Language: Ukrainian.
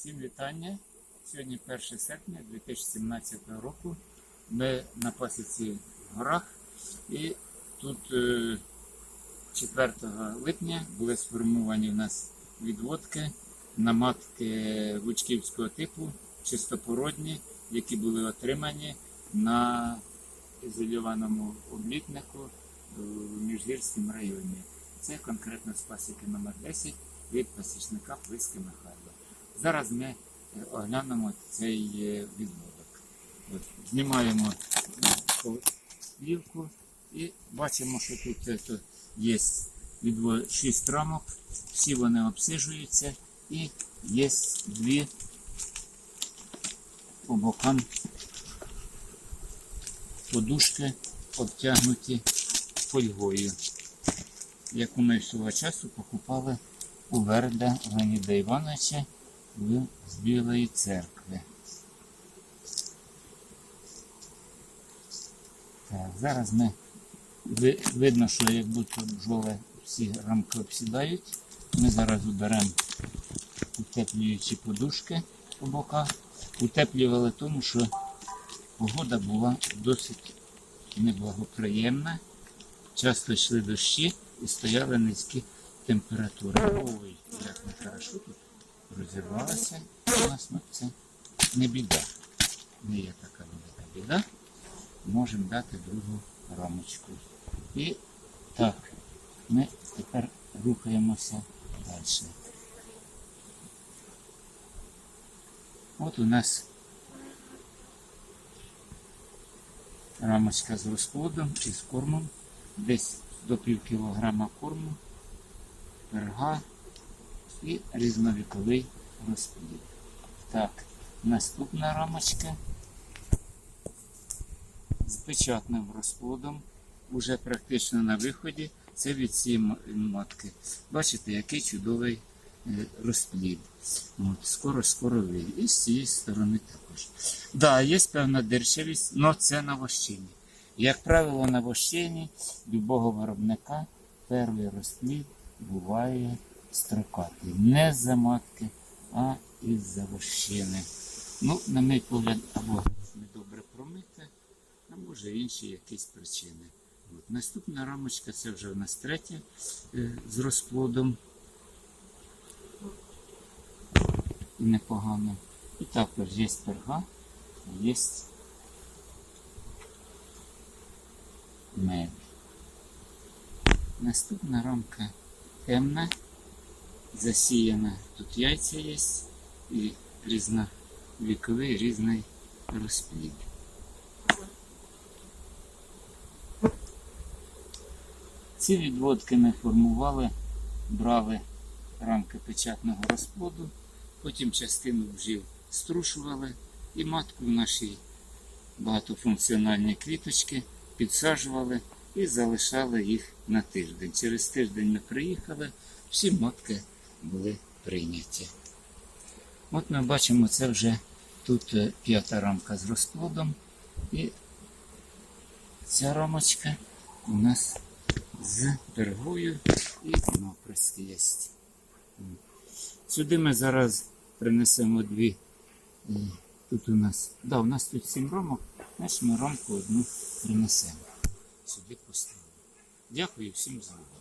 Всім вітання. Сьогодні 1 серпня 2017 року. Ми на пасіці в горах і тут е, 4 липня були сформовані у нас відводки на матки вучківського типу, чистопородні, які були отримані на ізольованому облітнику е, в Міжгірському районі. Це конкретно з пасіки номер 10 від пасічника Плиски Михайла. Зараз ми е, оглянемо цей е, відводок. От, знімаємо е, плівку і бачимо, що тут є відво- 6 рамок, всі вони обсижуються і є дві по бокам подушки обтягнуті фольгою, яку ми всього часу покупали у Верда Леоніда Івановича в- з Білої церкви. Так, зараз ми видно, що як будто бджоли всі рамки обсідають. Ми зараз уберемо утеплюючі подушки по боках. Утеплювали тому, що погода була досить неблагоприємна. Часто йшли дощі і стояли низькі температури. Ой, як нехорошо тут розірвалося. У нас не біда. Не є така велика біда. Можемо дати другу рамочку. І так, ми тепер рухаємося далі. От у нас рамочка з розплодом і з кормом. Десь до пів кілограма корму, перга і різновіковий розплід. Так, наступна рамочка з печатним розплодом, уже практично на виході. Це від цієї матки. Бачите, який чудовий е, розплід. Скоро-скоро вийде. І з цієї сторони також. Так, да, є певна дирчавість, але це на вощині. Як правило, на вощині любого виробника перший розплід буває строкатий. Не з-за матки, а із-за вощини. Ну, на мій погляд, або недобре промите, а може інші якісь причини. От. Наступна рамочка це вже в нас третя е, з розплодом. І непогано. І також є перга, є мед. Наступна рамка темна, засіяна. Тут яйця є і різновіковий різний розплід. Ці відводки ми формували, брали рамки печатного розплоду, потім частину бджіл струшували і матку в нашій багатофункціональні квіточки підсаджували і залишали їх на тиждень. Через тиждень ми приїхали, всі матки були прийняті. От ми бачимо, це вже тут е, п'ята рамка з розплодом. І ця рамочка у нас з пергою і наприски є. Сюди ми зараз принесемо дві. е, Тут у нас, да, у нас тут сім рамок, значить ми рамку одну принесемо. Сюди поставимо. Дякую всім за увагу.